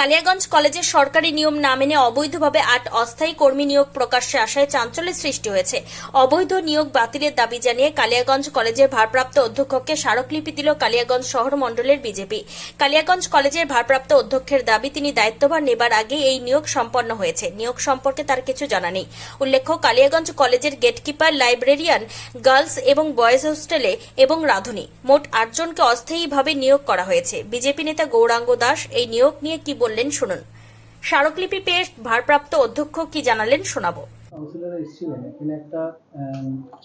কালিয়াগঞ্জ কলেজের সরকারি নিয়ম না মেনে অবৈধভাবে আট অস্থায়ী কর্মী নিয়োগ প্রকাশ্যে আসায় চাঞ্চল্যের সৃষ্টি হয়েছে। অবৈধ নিয়োগ বাতিলের দাবি জানিয়ে কালিয়াগঞ্জ কলেজের ভারপ্রাপ্ত অধ্যক্ষকে স্মারকলিপি দিল কালিয়াগঞ্জ শহর মণ্ডলের বিজেপি। কালিয়াগঞ্জ কলেজের ভারপ্রাপ্ত অধ্যক্ষের দাবি তিনি দায়িত্বভার নেবার আগে এই নিয়োগ সম্পন্ন হয়েছে। নিয়োগ সম্পর্কে তার কিছু জানা নেই। উল্লেখ্য, কালিয়াগঞ্জ কলেজের গেটকিপার, লাইব্রেরিয়ান, গার্লস এবং বয়েজ হোস্টেলে এবং রাধুনী। মোট আটজনকে অস্থায়ীভাবে নিয়োগ করা হয়েছে। বিজেপি নেতা গৌরাঙ্গ দাস, এই নিয়োগ নিয়ে কি বললেন শুনুন। স্মারকলিপি পেয়ে ভারপ্রাপ্ত অধ্যক্ষ কি জানালেন শোনাবো। কাউন্সিলর এসেছিলেন এখানে একটা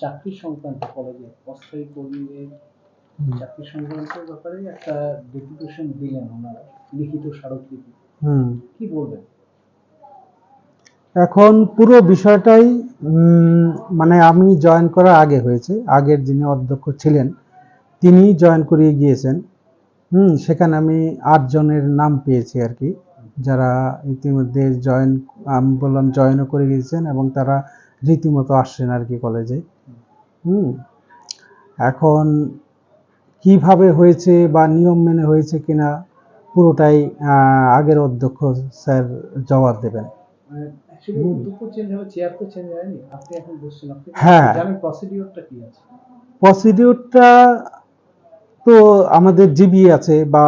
চাকরি সংক্রান্ত কলেজে অস্থায়ী কর্মীদের চাকরি সংক্রান্ত ব্যাপারে একটা ডেপুটেশন দিলেন ওনারা লিখিত স্মারকলিপি। হুম। কি বলবেন? এখন পুরো বিষয়টাই মানে আমি জয়েন করার আগে হয়েছে আগের যিনি অধ্যক্ষ ছিলেন তিনি জয়েন করিয়ে গিয়েছেন। হুম সেখানে আমি আটজনের নাম পেয়েছি আর কি যারা ইতিমধ্যে জয়েন আমি বললাম জয়েনও করে গিয়েছেন এবং তারা রীতিমতো আসছেন আর কি কলেজে হুম এখন কীভাবে হয়েছে বা নিয়ম মেনে হয়েছে কিনা পুরোটাই আগের অধ্যক্ষ স্যার জবাব দেবেন। হ্যাঁ। প্রসিডিউরটা তো আমাদের জিবি আছে বা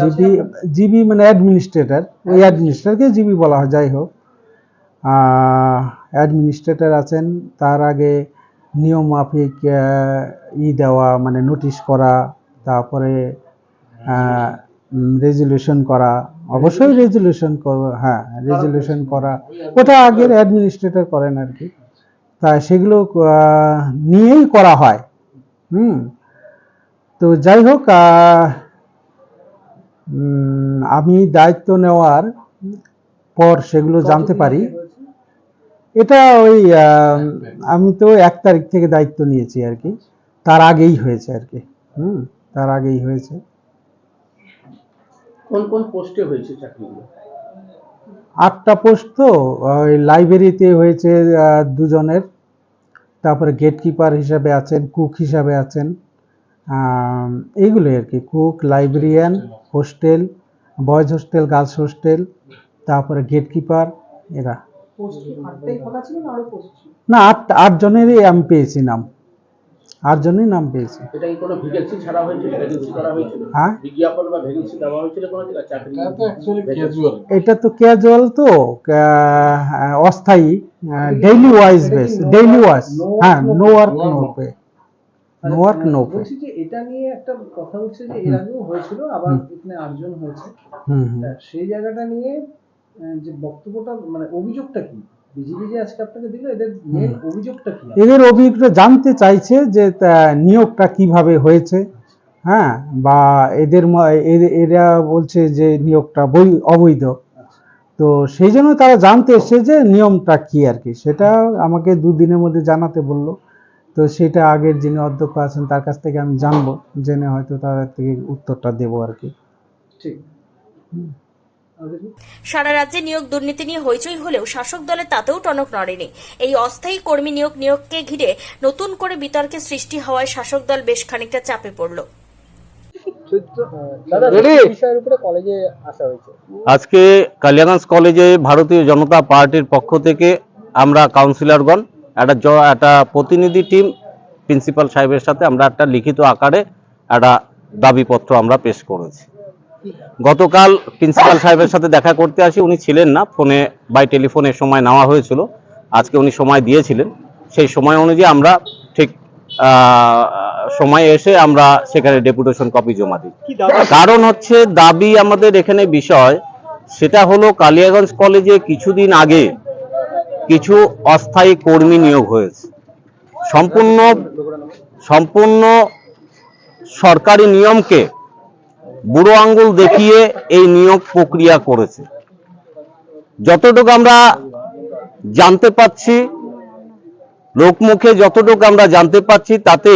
জিবি জিবি মানে অ্যাডমিনিস্ট্রেটর ওই অ্যাডমিনিস্ট্রেটরকে জিবি বলা হয় যাই হোক। অ্যাডমিনিস্ট্রেটর আছেন। তার আগে নিয়ম মাফিক ই দেওয়া মানে নোটিশ করা তারপরে রেজুলেশন করা। অবশ্যই রেজুলেশন হ্যাঁ রেজুলেশন করা। ওটা আগের অ্যাডমিনিস্ট্রেটর করেন আর কি। তা সেগুলো নিয়েই করা হয়। হুম। তো যাই হোক আমি দায়িত্ব নেওয়ার পর সেগুলো জানতে পারি। এটা ওই আমি তো এক তারিখ থেকে দায়িত্ব নিয়েছি আর কি। তার আগেই হয়েছে আর কি। হুম তার আগেই হয়েছে। কোন কোন পোস্টে হয়েছে চাকরিগুলো? আটটা পোস্ট তো ওই লাইব্রেরিতে হয়েছে দুজনের। তারপরে গেটকিপার হিসাবে আছেন কুক হিসাবে আছেন। এইগুলোই আর কি। Cook librarian hostel boys hostel girls hostel তারপরে গেটকিপার এরা। না না আট আটজনেরই আমি পেয়েছি নাম। আটজনেরই নাম পেয়েছি। এটা কি কোনো ভ্যাকেন্সি ছাড়া হয়েছিল ভ্যাকেন্সি করা হয়েছিল? হ্যাঁ? বিজ্ঞাপন বা ভ্যাকেন্সি দেওয়া হয়েছিল কোনো জায়গায় চাকরি এটা তো ক্যাজুয়াল তো অস্থায়ী daily wise base daily wise হ্যাঁ no work no pay no work no pay এটা নিয়ে একটা কথা হচ্ছে যে এর আগেও হয়েছিল আবার এখানে আটজন হয়েছে। হুম হুম। সেই জায়গাটা নিয়ে যে বক্তব্যটা মানে অভিযোগটা কি? বিজেপি যে আজকে আপনাকে দিল এদের মেন অভিযোগটা কি? এদের অভিজ্ঞতা জানতে চাইছে যে নিয়োগটা কীভাবে হয়েছে। হ্যাঁ বা এদের এরা বলছে যে নিয়োগটা বৈ অবৈধ। তো সেই জন্য তারা জানতে এসছে যে নিয়মটা কি আর কি। সেটা আমাকে দুদিনের মধ্যে জানাতে বলল। তো সেটা আগের যিনি অধ্যক্ষ আছেন তার কাছ থেকে আমি জানব জেনে হয়তো তাদের থেকে উত্তরটা দেবো আর কি। ঠিক। সারা রাজ্যে নিয়োগ দুর্নীতি নিয়ে হইচই হলেও শাসক দলে তাতেও টনক নড়েনি। এই অস্থায়ী কর্মী নিয়োগ নিয়োগকে ঘিরে নতুন করে বিতর্কের সৃষ্টি হওয়ায় শাসক দল বেশ খানিকটা চাপে পড়ল। দাদা বিষয়ের উপরে কলেজে আসা হয়েছে। আজকে কালিয়াগঞ্জ কলেজে ভারতীয় জনতা পার্টির পক্ষ থেকে আমরা কাউন্সিলরগণ একটা একটা প্রতিনিধি টিম প্রিন্সিপাল সাহেবের সাথে আমরা একটা লিখিত আকারে একটা দাবিপত্র আমরা পেশ করেছি। গতকাল প্রিন্সিপাল সাহেবের সাথে দেখা করতে আসি উনি ছিলেন না ফোনে বাই টেলিফোনে সময় নেওয়া হয়েছিল আজকে উনি সময় দিয়েছিলেন। সেই সময় অনুযায়ী আমরা ঠিক সময় এসে আমরা সেখানে ডেপুটেশন কপি জমা দিই। কারণ হচ্ছে দাবি আমাদের এখানে বিষয় সেটা হলো কালিয়াগঞ্জ কলেজে কিছুদিন আগে কিছু অস্থায়ী কর্মী নিয়োগ হয়েছে। সম্পূর্ণ সম্পূর্ণ সরকারি নিয়মকে বুড়ো আঙ্গুল দেখিয়ে এই নিয়োগ প্রক্রিয়া করেছে। যতটুকু আমরা জানতে পাচ্ছি, লোকমুখে যতটুকু আমরা জানতে পাচ্ছি, তাতে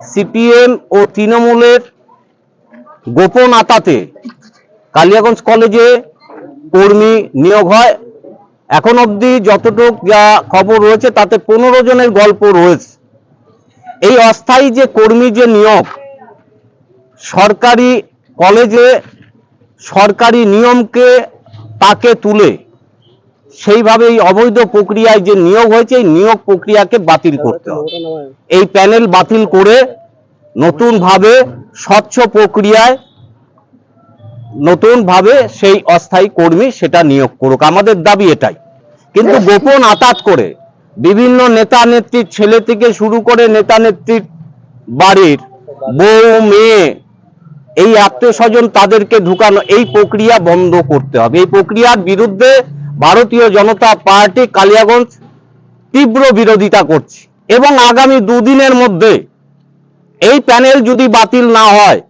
সিপিএম ও তৃণমূলের গোপন আতাতে কালিয়াগঞ্জ কলেজে কর্মী নিয়োগ হয়। এখন অবধি যতটুক, যা খবর রয়েছে, তাতে পনেরো জনের গল্প রয়েছে। এই অস্থায়ী যে কর্মী যে নিয়োগ, সরকারি কলেজে সরকারি নিয়মকে তাকে তুলে সেইভাবে এই অবৈধ প্রক্রিয়ায় যে নিয়োগ হয়েছে, এই নিয়োগ প্রক্রিয়াকে বাতিল করতে হবে। এই প্যানেল বাতিল করে নতুনভাবে স্বচ্ছ প্রক্রিয়ায় নতুনভাবে সেই অস্থায়ী কর্মী সেটা নিয়োগ করুক। আমাদের দাবি এটাই। কিন্তু গোপন আতাত করে বিভিন্ন নেতা নেত্রীর ছেলে থেকে শুরু করে নেতা নেত্রীর বাড়ির বউ মেয়ে এই আত্মীয় স্বজন তাদেরকে ঢুকানো এই প্রক্রিয়া বন্ধ করতে হবে। এই প্রক্রিয়ার বিরুদ্ধে ভারতীয় জনতা পার্টি কালিয়াগঞ্জ তীব্র বিরোধিতা করছে। এবং আগামী দুদিনের মধ্যে এই প্যানেল যদি বাতিল না হয়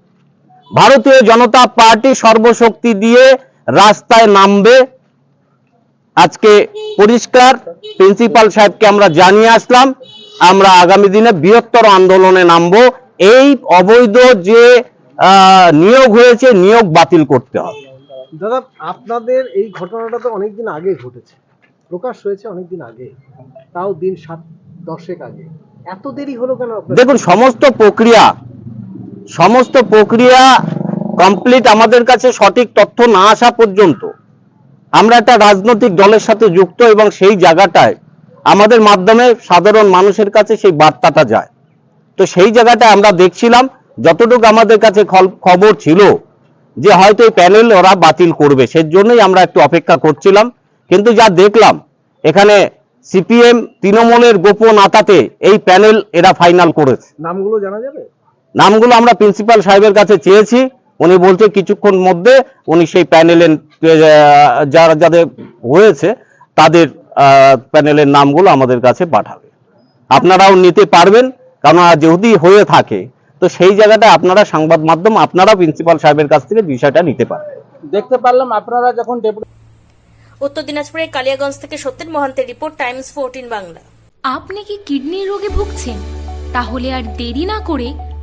ভারতীয় জনতা পার্টি সর্বশক্তি দিয়ে রাস্তায় নামবে। আজকে পরিষ্কার প্রিন্সিপাল সাহেবকে আমরা জানিয়ে আসলাম আমরা আগামী দিনে বৃহত্তর আন্দোলনে নামবো। এই অবৈধ যে নিয়োগ হয়েছে নিয়োগ বাতিল করতে হবে। দাদা আপনাদের এই ঘটনাটা তো অনেকদিন আগে ঘটেছে। প্রকাশ হয়েছে অনেকদিন আগে। তাও দিন সাত দশেক আগে। এত দেরি হলো কেন দেখুন সমস্ত প্রক্রিয়া সমস্ত প্রক্রিয়া কমপ্লিট আমাদের কাছে সঠিক তথ্য না আসা পর্যন্ত। আমরা একটা রাজনৈতিক দলের সাথে যুক্ত এবং সেই জায়গাটায় আমাদের মাধ্যমে সাধারণ মানুষের কাছে সেই বার্তাটা যায়। তো সেই জায়গাটায় আমরা দেখছিলাম, যতটুকু আমাদের কাছে খবর ছিল যে হয়তো এই প্যানেল ওরা বাতিল করবে সেই জন্যই আমরা একটু অপেক্ষা করছিলাম। কিন্তু যা দেখলাম, এখানে সিপিএম তৃণমূলের গোপন আতাতে এই প্যানেল এরা ফাইনাল করেছে। নামগুলো জানা যাবে? নামগুলো আমরা প্রিন্সিপাল সাহেবের কাছে চেয়েছি। উনি বলছে কিছুক্ষণ মধ্যে উনি সেই প্যানেলের যারা যাদের হয়েছে তাদের প্যানেলের নামগুলো আমাদের কাছে পাঠাবে। আপনারাও নিতে পারবেন কারণ যদি হয়ে থাকে তো সেই জায়গাটা আপনারা সংবাদ মাধ্যম আপনারা প্রিন্সিপাল সাহেবের কাছ থেকে বিষয়টা নিতে পারবেন। দেখতে পারলাম আপনারা যখন উত্তর দিনাজপুরের কালিয়াগঞ্জ থেকে সত্যেন মহান্তের রিপোর্ট টাইমস ফোরটিন বাংলা। আপনি কি কিডনির রোগে ভুগছেন? তাহলে আর দেরি না করে